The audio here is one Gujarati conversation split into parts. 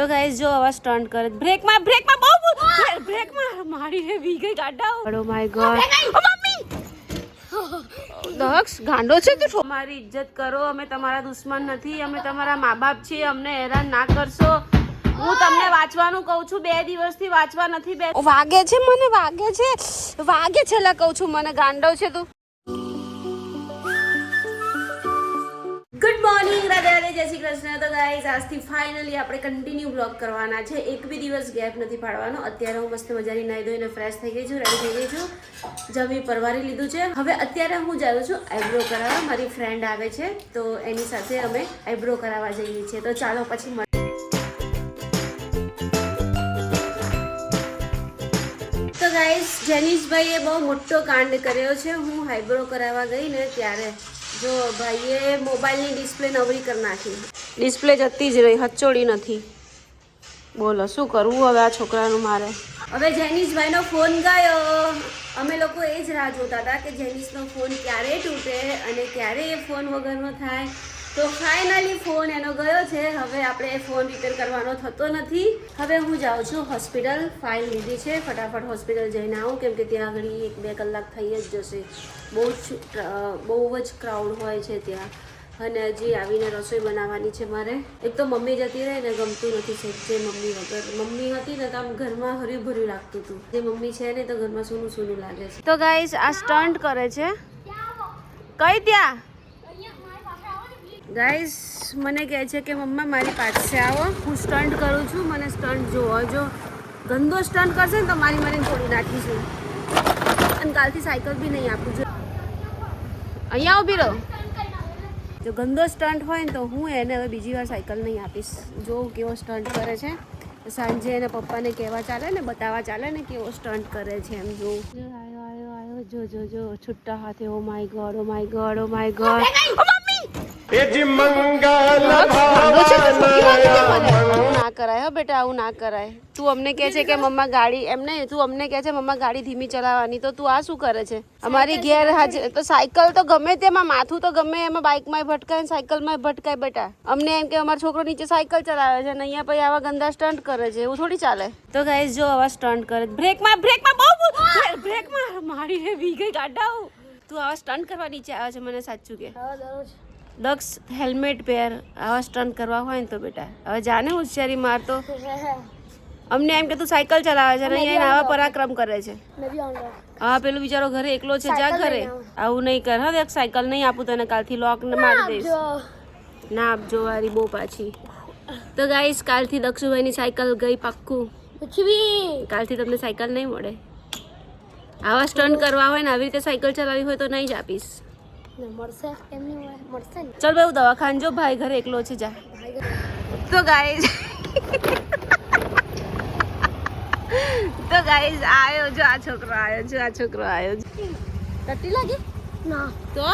તો ગાઈસ જો આવા સ્ટન્ટ કરે. બ્રેકમાં બ્રેકમાં બહુ બ્રેકમાં મારી વી ગઈ ગાડા. ઓ માય ગોડ દક્ષ ગાંડો છે તું મારી ઇજ્જત કરો અમે તમારા દુશ્મન નથી અમે તમારા મા બાપ છીએ અમને હેરાન ના કરશો. હું તમને વાંચવાનું કહું છું બે દિવસથી વાંચવા નથી બે વાગે છે મને વાગે છે. વાગે છેલ્લા કહું છું મને ગાંડો છે તું. મોર્નિંગ રાધે રાધે, જય શ્રી કૃષ્ણ. તો ગાઈઝ આજથી ફાઇનલી આપણે કન્ટિન્યુ બ્લોગ કરવાના છે. એક બી દિવસ ગેપ નથી પાડવાનો. અત્યારે હું મસ્ત મજાની નાહી ધોઈને ફ્રેશ થઈ ગઈ છું રેડી થઈ ગઈ છું. જમી પરવારી લીધું છે. હવે અત્યારે હું જાઉં છું આઈબ્રો કરાવવા. મારી ફ્રેન્ડ આવે છે, તો એની સાથે અમે આઈબ્રો કરાવવા જઈએ છીએ. તો ચાલો પછી જેનીશભાઈએ બહુ મોટો કાંડ કર્યો છે. હું હાઈબ્રો કરાવવા ગઈ ને ત્યારે જો ભાઈએ મોબાઈલની ડિસ્પ્લે નવરી કરી નાખી. ડિસ્પ્લે જતી જ રહી હચોડી નથી. બોલો શું કરવું હવે આ છોકરાનું મારે? હવે જેનીશભાઈનો ફોન ગયો. અમે લોકો એ જ રાહ જોતા હતા કે જેનીશનો ફોન ક્યારે તૂટે અને ક્યારે એ ફોન વગરનો થાય. તો ફાઇનલી ફોન એનો ગયો છે. હવે આપણે ફોન રિપેર કરવાનો થતો નથી. હવે હું જાઉં છું હોસ્પિટલ ફાઇલ લીધી છે. ફટાફટ હોસ્પિટલ જઈને આવું, કેમ કે ત્યાં આગળ એક બે કલાક થઈ જ જશે. બહુ જ બહુ જ ક્રાઉડ હોય છે ત્યાં. અને હજી આવીને રસોઈ બનાવવાની છે મારે. એક તો મમ્મી જતી રહે ને ગમતું નથી જે મમ્મી વગર. મમ્મી હતી ને તો આમ ઘરમાં હર્યું લાગતું હતું. જે મમ્મી છે ને તો ઘરમાં સૂનું સૂનું લાગે છે. તો ગાઈસ આ સ્ટન્ટ કરે છે. કઈ ત્યાં? ગાઈસ મને કહે છે કે મમ્મા મારી પાસે આવો હું સ્ટન્ટ કરું છું મને સ્ટન્ટ જોવો જો ગંદો સ્ટન્ટ કરશે ને તો મારી મારીને છોડી નાખીશું અને કાલથી સાયકલ બી નહીં આપું છું અહીંયા ઊભી રહો જો ગંદો સ્ટન્ટ હોય ને તો હું એને હવે બીજી વાર સાયકલ નહીં આપીશ જોઉં કેવો સ્ટન્ટ કરે છે સાંજે એને પપ્પાને કહેવા ચાલે ને બતાવવા ચાલે ને કેવો સ્ટન્ટ કરે છે એમ જોઉં જો આયો આયો આયો જો જો જો છુટ્ટા હાથે ઓ my god oh my god oh my god ના કરાય હો બેટા આવું ના કરાય. તું અમને કહે છે કે મમ્મા ગાડી એમ નહીં તું અમને કહે છે મમ્મા ગાડી ધીમી ચલાવવાની તો તું આ શું કરે છે? અમારી ઘેર હાજર તો સાયકલ તો ગમે તેમાં માથું તો ગમે એમાં બાઇકમાં ભટકાય ને સાયકલમાં ભટકાય બેટા. અમને એમ કે અમારો છોકરો નીચે સાયકલ ચલાવે છે અને અહીંયા પછી આવા ગંદા સ્ટન્ટ કરે છે એવું થોડી ચાલે? તો ગાઈઝ જો આવા સ્ટન્ટ કરે બ્રેકમાં બ્રેકમાં બહુ બ્રેકમાં મારી હે વી ગઈ ગાડા તું આવા સ્ટન્ટ કરવા નીચે આવે છે મને સાચું કે. દક્ષ હેલ્મેટ પહેર આવા સ્ટન્ટ કરવા હોય ને તો બેટા. હવે જાને હોશિયારી મારતો અમને એમ કે તું સાયકલ ચલાવે છે અને આવા પરાક્રમ કરે છે. હા પેલું બિચારો ઘરે એકલો છે જા ઘરે. આવું. નહીં કર. હા દેખ સાયકલ નહીં આપું તને કાલથી લોક મારી દઈશ. ના આપજો વારી બહુ પાછી. તો ગાઈસ કાલથી દક્ષુભાઈની સાયકલ ગઈ પાક્કું. કાલથી તમને સાયકલ નહીં મળે. આવા સ્ટન્ટ કરવા હોય ને આવી રીતે સાયકલ ચલાવવી હોય તો નહીં જ આપીશ. મળશે કેમ મળશે ને? ચાલ ભાઈ દવાખાન જો ભાઈ ઘરે એકલો છે જા. તો ગાઈઝ તો ગાઈઝ આવ્યો જો આ છોકરો આયો જો આ છોકરો આયો ટટી લાગી? ના. તો?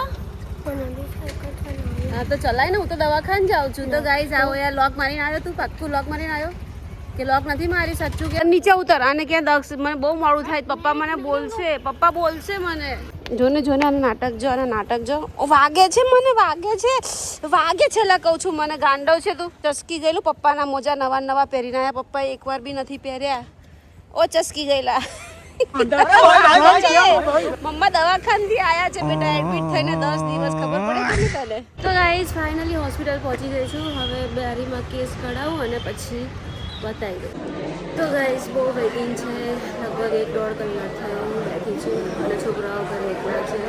હા તો ચલાય ને હું તો દવાખાન જાઉં છું. તો ગાઈઝ આવો યાર લોક મારીને આવ્યો તું પાક્કું લોક મારીને આવ્યો કે લોક નથી મારી સાચું કે? નીચે ઉતર અને ક્યાં દક્ષ? મને બહુ મોડું થાય પપ્પા મને બોલશે પપ્પા બોલશે મને. જોને જોને આને નાટક જો અને નાટક જો. વાગે છે મને, વાગે છે. વાગે છે એટલે કહું છું, મને ગાંડો છે તું. ચસકી ગયેલું પપ્પાના મોજા નવા નવા પહેરીને આવ્યા પપ્પા એકવાર બી નથી પહેર્યા. ઓ, ચસકી ગયેલા. મમ્મા દવાખાનથી આયા છે બેટા એડમિટ થઈને દસ દિવસ ખબર પડે તને? તો ગાઈઝ ફાઇનલી હોસ્પિટલ પહોંચી ગઈ છું હવે બારીમાં કેસ કઢાવું અને પછી બતાવી દઉં. તો ગાઈસ બહુ વેઇટિંગ છે. લગભગ એક દોઢ કલાક થયો હું બેઠી છું. અને છોકરાઓ ઘરે એકલા છે.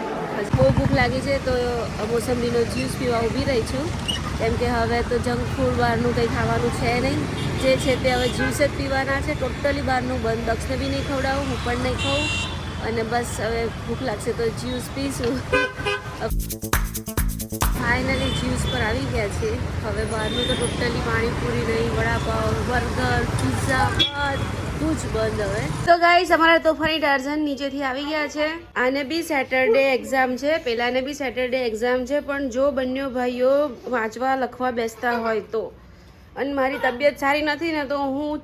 બહુ ભૂખ લાગી છે તો મોસંબીનો જ્યુસ પીવા ઊભી રહી છું. કેમ કે હવે તો જંક ફૂડ બહારનું કંઈ ખાવાનું છે નહીં. જે છે તે હવે જ્યુસ જ પીવાના છે. ટોટલી બહારનું બંધ. દક્ષને બી નહીં ખવડાવું, હું પણ નહીં ખાઉં. અને બસ હવે ભૂખ લાગશે તો જ્યુસ પીશું. ફાઇનલી જ્યુસ પર આવી ગયા છે. હવે બહારનું તો ટોટલી પાણીપુરી નહીં, વડાપાવ, બર્ગર પિઝા બધું જ બંધ હવે. તો ગાઈસ અમારા તોફાની ટાર્ઝન નીચેથી આવી ગયા છે. આને બી સેટરડે એક્ઝામ છે. પેલાને બી સેટરડે એક્ઝામ છે. પણ જો બંને ભાઈઓ વાંચવા, લખવા બેસતા હોય તો. અને મારી તબિયત સારી નથી ને તો હું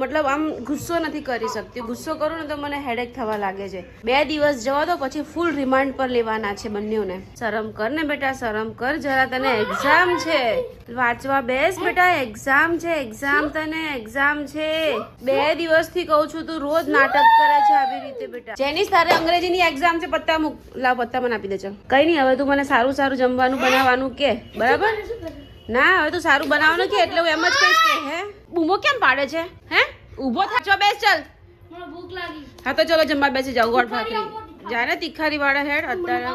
મતલબ આમ ગુસ્સો નથી કરી શકતી. ગુસ્સો કરું ને તો મને હેડેક થવા લાગે છે. બે દિવસ જવા દો, પછી ફૂલ રિમાન્ડ પર લેવાના છે બંનેઓને. શરમ કર ને બેટા, શરમ કર. જરા તને એક્ઝામ છે. વાંચવા બેસ બેટા એક્ઝામ છે એક્ઝામ તને એક્ઝામ છે. બે દિવસથી કહું છું, તું રોજ નાટક કરે છે આવી રીતે બેટા. જેની તારે અંગ્રેજીની એક્ઝામ છે, પત્તા મૂક. લાવ, પત્તા મને આપી દેજો. કઈ નહીં, હવે તું મને સારું સારું જમવાનું બનાવવાનું કે. બરાબર? ના હવે તો સારું બનાવવાનું કે એટલે હું એમ જ કહીશ કે હે? બૂમો કેમ પાડે છે? હે? ઊભો થાચો બેસ ચાલ. ભૂખ લાગી. હા તો ચલો જમવા બેસી જાવ ગોળ ભાખરી. જાને તિખારી વાળા હેડ અત્યારે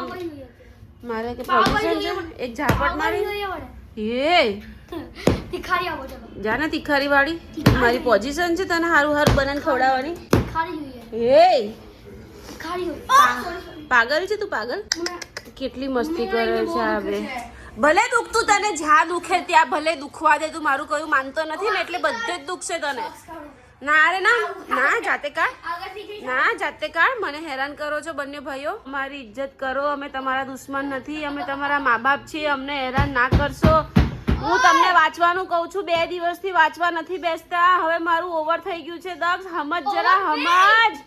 મારે કે પોઝિશન છે એક ઝાપટ મારી. એ તિખારી આવો ચલો. જાને તીખારી વાળી મારી પોઝિશન છે તને હારું હારું બનાવીને ખવડાવવાની? તીખારી જોઈએ. એ તિખારી પાગલ છે તું પાગલ? કેટલી મસ્તી કરે છે આ બે. ભલે દુખતું તને જ્યાં દુખે ત્યાં ભલે દુખવા દે, તું મારું કયું માનતો નથી ને એટલે બધે જ દુખશે તને. ના અરે ના ના, જાતે કાઢ ના, જાતે કાઢ મને હેરાન કરો છો બંને ભાઈઓ. મારી ઇજ્જત કરો, અમે તમારા દુશ્મન નથી, અમે તમારા મા બાપ છીએ, અમને હેરાન ના કરશો. હું તમને વાંચવાનું કહું છું, બે દિવસથી વાંચવા નથી બેસતા. હવે મારું ઓવર થઈ ગયું છે, દક્ષ. હમજ જરા, હમજ.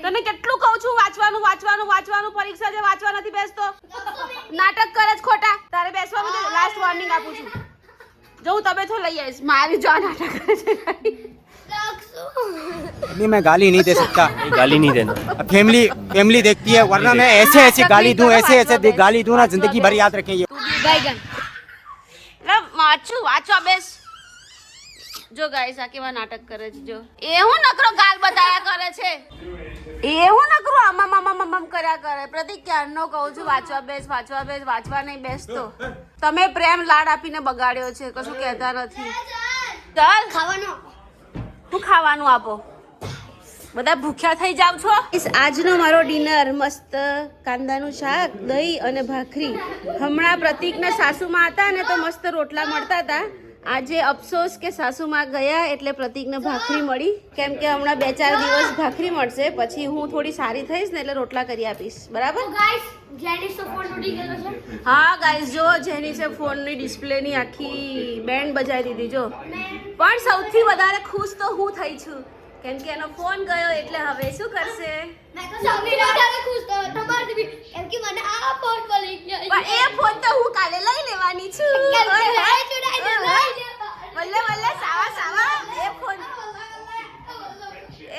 તને કેટલું કહું છું વાંચવાનું વાંચવાનું વાંચવાનું પરીક્ષા છે વાંચવા નથી બેસતો નાટક કરે જ ખોટા તારે બેસવાનું લાસ્ટ વોર્નિંગ આપું છું જો હું તબે તો લઈ આવીશ મારી જો આ નાટક કરે છે अभी मैं गाली नहीं दे सकता ये गाली नहीं देना फैमिली फैमिली देखती है वरना मैं ऐसे ऐसे गाली दूं ऐसे ऐसे दे- गाली दूं ना जिंदगी भर याद रखें ये એટલે વાંચું વાંચવા બેસ જો ગાઈસ આ કેવા નાટક કરે છે જો એ હું નકરો ગાલ બતાયા કરે છે એ ના કરું આમાં મામા આમામ કર્યા કરે. પ્રતિક ક્યારનો કહું છું વાંચવા બેસ વાંચવા બેસ વાંચવા નહીં બેસતો તમે પ્રેમ લાડ આપીને બગાડ્યો છે કશું કહેતા નથી. ચાલ. ખાવાનું. શું ખાવાનું આપો? બધા ભૂખ્યા થઈ જાવ છો? આજનો મારો ડિનર મસ્ત કાંદાનું શાક દહીં અને ભાખરી. હમણાં પ્રતિકના સાસુમાં હતા ને તો મસ્ત રોટલા મળતા હતા. આજે અફસોસ કે સાસુમાં ગયા એટલે પ્રતિકને ભાખરી મળી. કેમ કે હમણાં બે ચાર દિવસ ભાખરી મળશે પછી હું થોડી સારી થઈશ ને એટલે રોટલા કરી આપીશ. બરાબર? ગાઈસ હા ગાઈઝ જો જેનીસે ફોનની ડિસ્પ્લેની આખી બેન્ડ બજાવી દીધી જો. પણ સૌથી વધારે ખુશ તો હું થઈ છું. કેમ કે એનો ફોન ગયો એટલે હવે શું કરશે? મેં તો સૌથી વધારે ખુશ તો તમારથી કેમ કે મને આ ફોન મળી ગયો પણ એ ફોન તો હું કાલે લઈ લેવાની છું કેમ કે લઈ ચૂડાઈ દે, લઈ દે. વલ્લે વલ્લે સાવા સાવા એ ફોન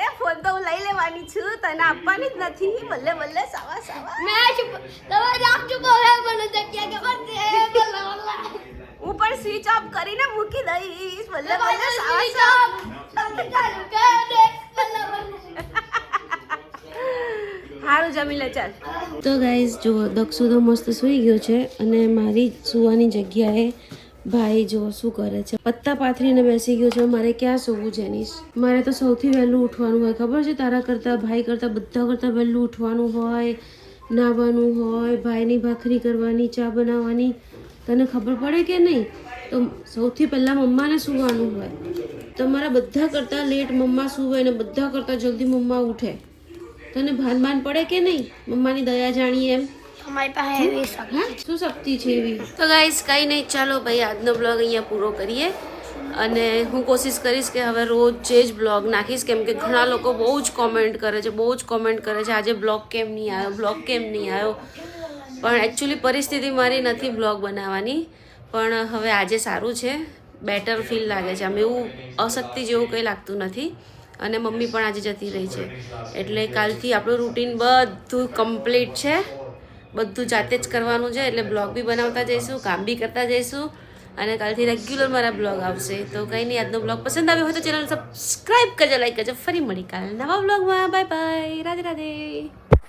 એ ફોન તો હું લઈ લેવાની છું તને આપવાની જ નથી. બલ્લે બલ્લે સાવા સાવા. મેં ચૂપ તમે રાખ ચૂપ હવે મને જગ્યા ખબર છે? એ બોલે બોલે. હું પણ સ્વિચ ઓફ કરીને મૂકી દઈશ. બલ્લે બલ્લે સાવા સાવા. તમે ચાલુ કર દે બોલે બોલે. સારું જમી લે ચાલ. તો ગાઈઝ જો દક્ષુ તો મસ્ત સૂઈ ગયો છે અને મારી સુવાની જગ્યાએ ભાઈ જો શું કરે છે? પત્તા પાથરીને બેસી ગયો છે. મારે ક્યાં સૂવું જેનીશ મારે તો સૌથી વહેલું ઉઠવાનું હોય. ખબર છે તારા કરતાં, ભાઈ કરતાં, બધા કરતાં વહેલું ઉઠવાનું હોય નાહવાનું હોય, ભાઈની ભાખરી કરવાની, ચા બનાવવાની. તને ખબર પડે કે નહીં? તો સૌથી પહેલાં મમ્માને સૂવાનું હોય. તમારા બધા કરતાં લેટ મમ્મા સૂવે ને બધા કરતાં જલ્દી મમ્મા ઉઠે. તને ભાન ભાન પડે કે નહીં? મમ્માની દયા જાણીએ એમ. અમારી પાસે એવી શક્તિ શું શક્તિ છે એવી? તો ગાઈસ કંઈ નહીં ચાલો ભાઈ આજનો બ્લોગ અહીંયા પૂરો કરીએ. અને હું કોશિશ કરીશ કે હવે રોજ જે જ બ્લોગ નાખીશ કેમ કે ઘણા લોકો બહુ જ કોમેન્ટ કરે છે બહુ જ કોમેન્ટ કરે છે આજે બ્લોગ કેમ નહીં આવ્યો બ્લોગ કેમ નહીં આવ્યો. પણ એકચ્યુઅલી પરિસ્થિતિ મારી નથી બ્લોગ બનાવવાની પણ હવે આજે સારું છે. બેટર ફીલ લાગે છે. આમ એવું અશક્તિ જેવું કંઈ લાગતું નથી. અને મમ્મી પણ આજે જતી રહી છે. એટલે કાલથી આપણું રૂટીન બધું કમ્પ્લીટ છે. બધું જાતે જ કરવાનું છે, એટલે બ્લોગ બી બનાવતા જઈશું, કામ બી કરતા જઈશું. અને કાલથી રેગ્યુલર મારા બ્લોગ આવશે. તો કંઈ નહીં, આજનો બ્લોગ પસંદ આવ્યો હોય તો ચેનલ સબસ્ક્રાઈબ કરજો લાઈક કરજો. ફરી મળી કાલ નવા બ્લોગમાં. Bye bye Radhe Radhe.